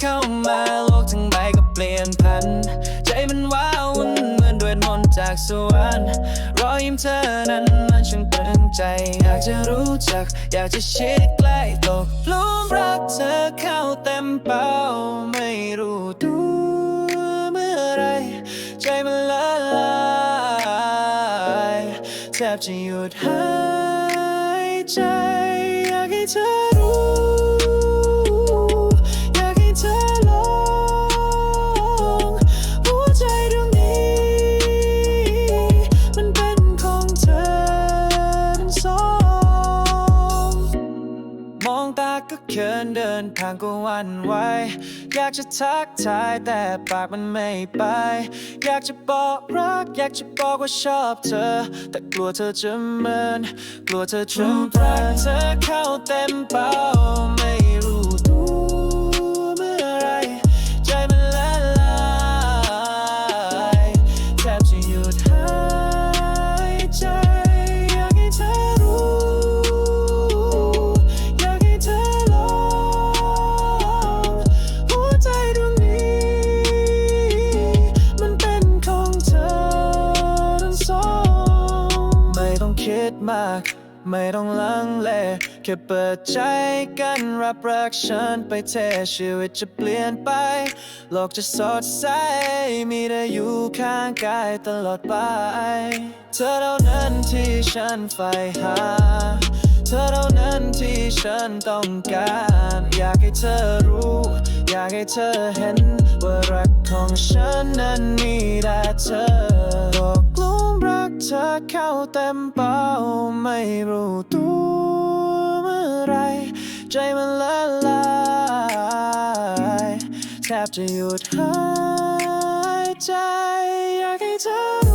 เข้ามาโลกทั้งใบก็เปลี่ยนพัน ใจมันว้าวุ่นเหมือนด้วยมนต์จากสวรรค์รอยยิ้มเธอนั้นมันช่างตรึงใจ อยากจะรู้จัก อยากจะชิดใกล้ตกลุมรักเธอเข้าเต็มเป้าไม่รู้ตัวเมื่อไร ใจมันละลายแทบจะหยุดหายใจอยากให้เธอ องตาก็เขินเดินทางก็วันไหวอยากจะทักทายแต่ปากมันไม่ไป อยากจะบอกรัก อยากจะบอกว่าชอบเธอ แต่กลัวเธอจะเมินกลัวเธอจะรักเธอเข้าเต็มเป้า ต้องคิดมาก ไม่ต้องลังเลแค่เปิดใจกันรับรักฉันไปเทชีวิตจะเปลี่ยนไป โลกจะสดใส มีเธออยู่ข้างกายตลอดไป เธอเท่านั้นที่ฉันใฝ่หา เธอเท่านั้นที่ฉันต้องการ อยากให้เธอรู้ อยากให้เธอเห็น ว่ารักของฉันนั้นมีแต่เธอ เธอเข้าเต็มเป้าไม่รู้ตัวเมื่อไร ใจมันละลายแทบจะหยุดหายใจอยากให้เธอ